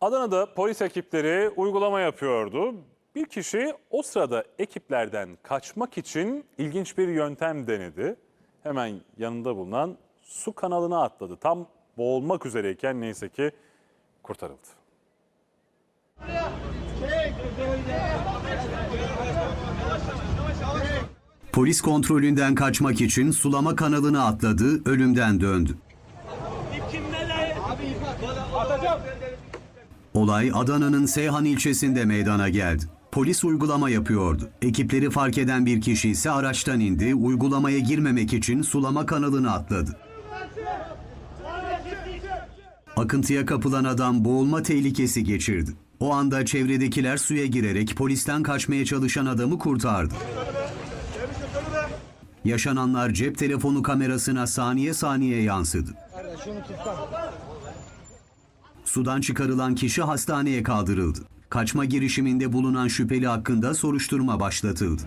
Adana'da polis ekipleri uygulama yapıyordu. Bir kişi o sırada ekiplerden kaçmak için ilginç bir yöntem denedi. Hemen yanında bulunan su kanalına atladı. Tam boğulmak üzereyken neyse ki kurtarıldı. Polis kontrolünden kaçmak için sulama kanalına atladı, ölümden döndü. Olay Adana'nın Seyhan ilçesinde meydana geldi. Polis uygulama yapıyordu. Ekipleri fark eden bir kişi ise araçtan indi, uygulamaya girmemek için sulama kanalına atladı. Akıntıya kapılan adam boğulma tehlikesi geçirdi. O anda çevredekiler suya girerek polisten kaçmaya çalışan adamı kurtardı. Yaşananlar cep telefonu kamerasına saniye saniye yansıdı. Sudan çıkarılan kişi hastaneye kaldırıldı. Kaçma girişiminde bulunan şüpheli hakkında soruşturma başlatıldı.